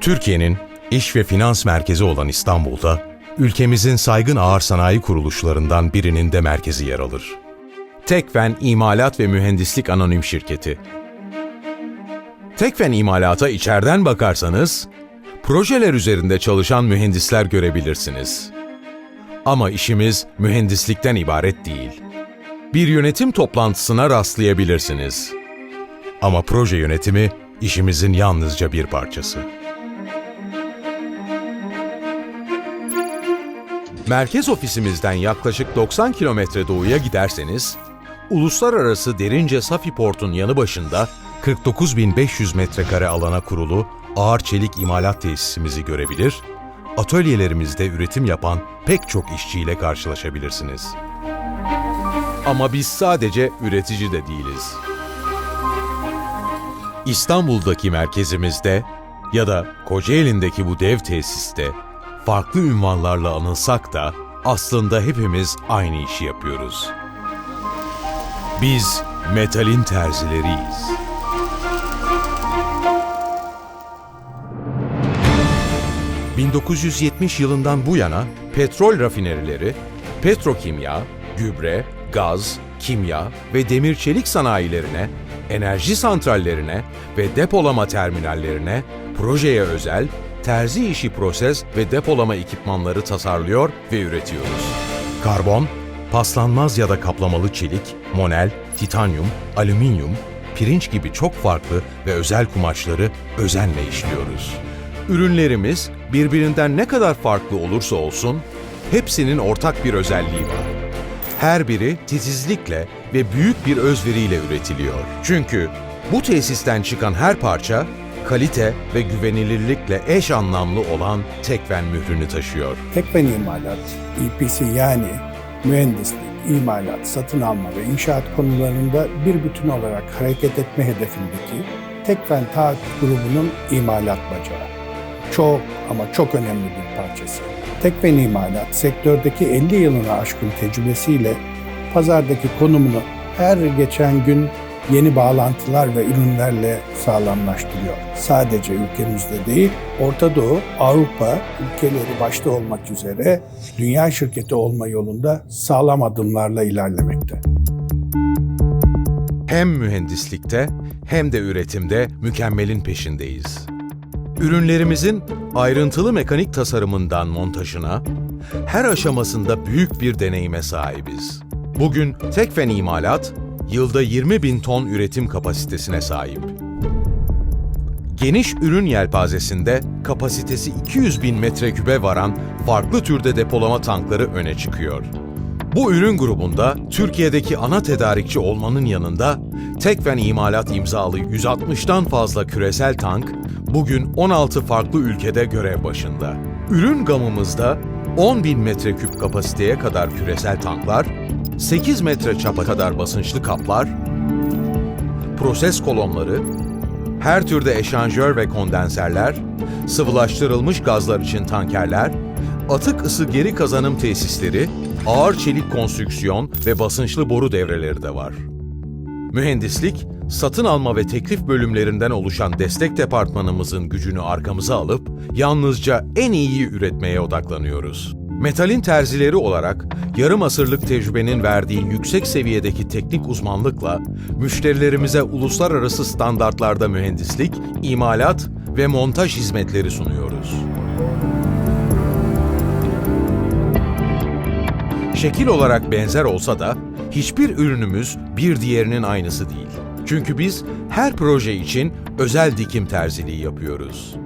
Türkiye'nin iş ve finans merkezi olan İstanbul'da, ülkemizin saygın ağır sanayi kuruluşlarından birinin de merkezi yer alır. Tekfen İmalat ve Mühendislik Anonim Şirketi. Tekfen İmalat'a içeriden bakarsanız, projeler üzerinde çalışan mühendisler görebilirsiniz. Ama işimiz mühendislikten ibaret değil. Bir yönetim toplantısına rastlayabilirsiniz. Ama proje yönetimi işimizin yalnızca bir parçası. Merkez ofisimizden yaklaşık 90 kilometre doğuya giderseniz, uluslararası derince Safi Port'un yanı başında 49.500 metrekare alana kurulu ağır çelik imalat tesisimizi görebilir, atölyelerimizde üretim yapan pek çok işçiyle karşılaşabilirsiniz. Ama biz sadece üretici de değiliz. İstanbul'daki merkezimizde ya da Kocaeli'ndeki bu dev tesiste farklı ünvanlarla anılsak da aslında hepimiz aynı işi yapıyoruz. Biz metalin terzileriyiz. ...1970 yılından bu yana petrol rafinerileri, petrokimya, gübre, gaz, kimya ve demir çelik sanayilerine, enerji santrallerine ve depolama terminallerine projeye özel terzi işi proses ve depolama ekipmanları tasarlıyor ve üretiyoruz. Karbon, paslanmaz ya da kaplamalı çelik, monel, titanyum, alüminyum, pirinç gibi çok farklı ve özel kumaşları özenle işliyoruz. Ürünlerimiz birbirinden ne kadar farklı olursa olsun hepsinin ortak bir özelliği var. Her biri titizlikle ve büyük bir özveriyle üretiliyor. Çünkü bu tesisten çıkan her parça kalite ve güvenilirlikle eş anlamlı olan Tekven mührünü taşıyor. Tekfen imalat, EPC yani mühendislik, imalat, satın alma ve inşaat konularında bir bütün olarak hareket etme hedefindeki Tekfen Taahhüt grubunun imalat bacağı. Çok ama çok önemli bir parçası. Tekfen imalat sektördeki 50 yılını aşkın tecrübesiyle pazardaki konumunu her geçen gün yeni bağlantılar ve ürünlerle sağlamlaştırıyor. Sadece ülkemizde değil, Orta Doğu, Avrupa ülkeleri başta olmak üzere dünya şirketi olma yolunda sağlam adımlarla ilerlemekte. Hem mühendislikte hem de üretimde mükemmelin peşindeyiz. Ürünlerimizin ayrıntılı mekanik tasarımından montajına, her aşamasında büyük bir deneyime sahibiz. Bugün Tekfen İmalat, yılda 20 bin ton üretim kapasitesine sahip. Geniş ürün yelpazesinde kapasitesi 200 bin metrekübe varan farklı türde depolama tankları öne çıkıyor. Bu ürün grubunda Türkiye'deki ana tedarikçi olmanın yanında Tekfen imalat imzalı 160'tan fazla küresel tank bugün 16 farklı ülkede görev başında. Ürün gamımızda 10 bin metreküp kapasiteye kadar küresel tanklar, 8 metre çapa kadar basınçlı kaplar, proses kolonları, her türde eşanjör ve kondenserler, sıvılaştırılmış gazlar için tankerler, atık ısı geri kazanım tesisleri, ağır çelik konstrüksiyon ve basınçlı boru devreleri de var. Mühendislik, satın alma ve teklif bölümlerinden oluşan destek departmanımızın gücünü arkamıza alıp yalnızca en iyiyi üretmeye odaklanıyoruz. Metalin terzileri olarak yarım asırlık tecrübenin verdiği yüksek seviyedeki teknik uzmanlıkla müşterilerimize uluslararası standartlarda mühendislik, imalat ve montaj hizmetleri sunuyoruz. Şekil olarak benzer olsa da hiçbir ürünümüz bir diğerinin aynısı değil. Çünkü biz her proje için özel dikim terziliği yapıyoruz.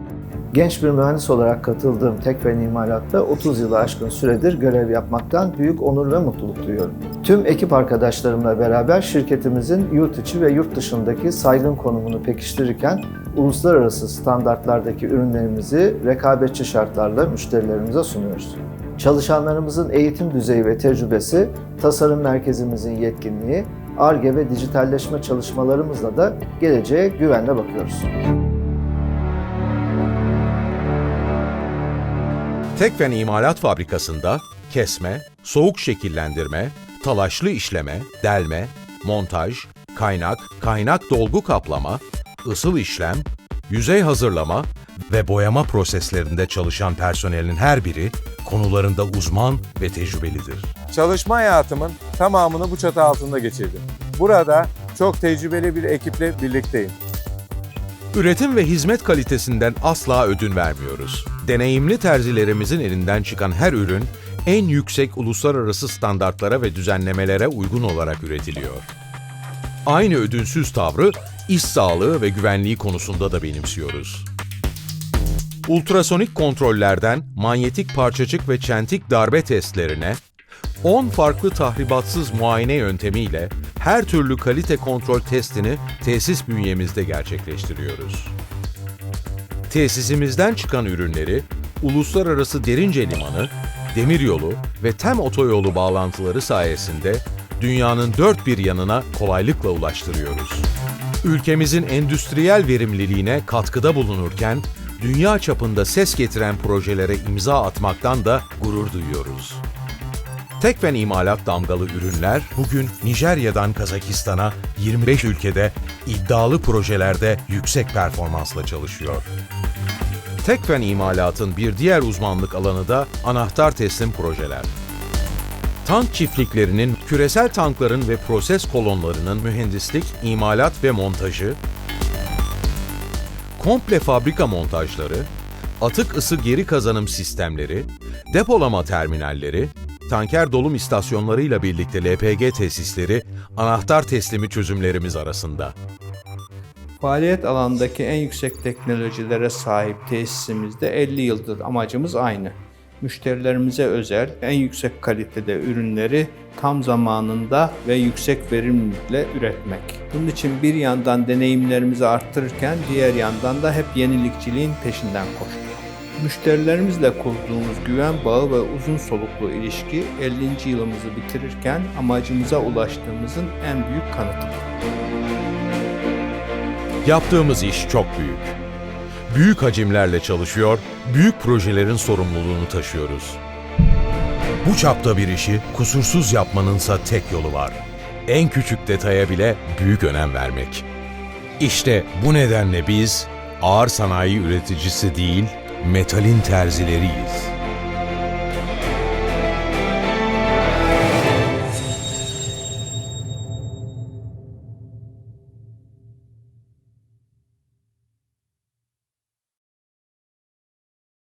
Genç bir mühendis olarak katıldığım Tekfen İmalat'ta 30 yılı aşkın süredir görev yapmaktan büyük onur ve mutluluk duyuyorum. Tüm ekip arkadaşlarımla beraber şirketimizin yurt içi ve yurt dışındaki saygın konumunu pekiştirirken uluslararası standartlardaki ürünlerimizi rekabetçi şartlarla müşterilerimize sunuyoruz. Çalışanlarımızın eğitim düzeyi ve tecrübesi, tasarım merkezimizin yetkinliği, ARGE ve dijitalleşme çalışmalarımızla da geleceğe güvenle bakıyoruz. Tekfen İmalat Fabrikası'nda kesme, soğuk şekillendirme, talaşlı işleme, delme, montaj, kaynak, kaynak dolgu kaplama, ısıl işlem, yüzey hazırlama ve boyama proseslerinde çalışan personelin her biri konularında uzman ve tecrübelidir. Çalışma hayatımın tamamını bu çatı altında geçirdim. Burada çok tecrübeli bir ekiple birlikteyim. Üretim ve hizmet kalitesinden asla ödün vermiyoruz. Deneyimli terzilerimizin elinden çıkan her ürün en yüksek uluslararası standartlara ve düzenlemelere uygun olarak üretiliyor. Aynı ödünsüz tavrı iş sağlığı ve güvenliği konusunda da benimsiyoruz. Ultrasonik kontrollerden manyetik parçacık ve çentik darbe testlerine 10 farklı tahribatsız muayene yöntemiyle her türlü kalite kontrol testini tesis bünyemizde gerçekleştiriyoruz. Tesisimizden çıkan ürünleri uluslararası Derince Limanı, demiryolu ve TEM otoyolu bağlantıları sayesinde dünyanın dört bir yanına kolaylıkla ulaştırıyoruz. Ülkemizin endüstriyel verimliliğine katkıda bulunurken dünya çapında ses getiren projelere imza atmaktan da gurur duyuyoruz. Tekfen imalat damgalı ürünler bugün Nijerya'dan Kazakistan'a 25 ülkede iddialı projelerde yüksek performansla çalışıyor. Tekfen imalatın bir diğer uzmanlık alanı da anahtar teslim projeler. Tank çiftliklerinin küresel tankların ve proses kolonlarının mühendislik, imalat ve montajı, komple fabrika montajları, atık ısı geri kazanım sistemleri, depolama terminalleri, tanker dolum istasyonlarıyla birlikte LPG tesisleri anahtar teslimi çözümlerimiz arasında. Faaliyet alanındaki en yüksek teknolojilere sahip tesisimizde 50 yıldır amacımız aynı. Müşterilerimize özel en yüksek kalitede ürünleri tam zamanında ve yüksek verimlilikle üretmek. Bunun için bir yandan deneyimlerimizi arttırırken diğer yandan da hep yenilikçiliğin peşinden koştuk. Müşterilerimizle kurduğumuz güven bağı ve uzun soluklu ilişki 50. yılımızı bitirirken amacımıza ulaştığımızın en büyük kanıtıdır. Yaptığımız iş çok büyük. Büyük hacimlerle çalışıyor, büyük projelerin sorumluluğunu taşıyoruz. Bu çapta bir işi kusursuz yapmanınsa tek yolu var. En küçük detaya bile büyük önem vermek. İşte bu nedenle biz ağır sanayi üreticisi değil, metalin terzileriyiz.